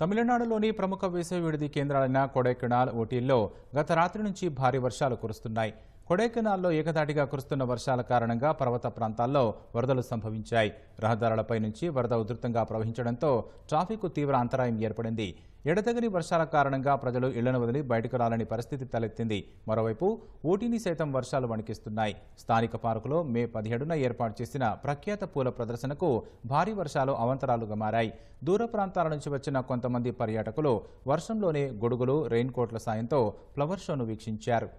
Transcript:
తమిళనాడులోని ప్రముఖ వేసవి విడిది కేంద్రాలైన కొడైకెనాల్ ఊటీల్లో గత రాత్రి నుంచి భారీ వర్షాలు కురుస్తున్నాయి. కొడైకెనాల్లో ఏకదాటిగా కురుస్తున్న వర్షాల కారణంగా పర్వత ప్రాంతాల్లో వరదలు సంభవించాయి. రహదారులపై నుంచి వరద ఉధృతంగా ప్రవహించడంతో ట్రాఫిక్ తీవ్ర అంతరాయం ఏర్పడింది. ఎడతగని వర్షాల కారణంగా ప్రజలు ఇళ్ళను వదిలి బయటకు రాలని పరిస్థితి తలెత్తింది. మరోవైపు ఊటీని సైతం వర్షాలు వణికిస్తున్నాయి. స్థానిక పార్కులో మే పదిహేడున ఏర్పాటు చేసిన ప్రఖ్యాత పూల ప్రదర్శనకు భారీ వర్షాలు అవంతరాలుగా మారాయి. దూర ప్రాంతాల నుంచి వచ్చిన కొంతమంది పర్యాటకులు వర్షంలోనే గొడుగులు రెయిన్ కోట్ల సాయంతో ఫ్లవర్ షోను వీక్షించారు.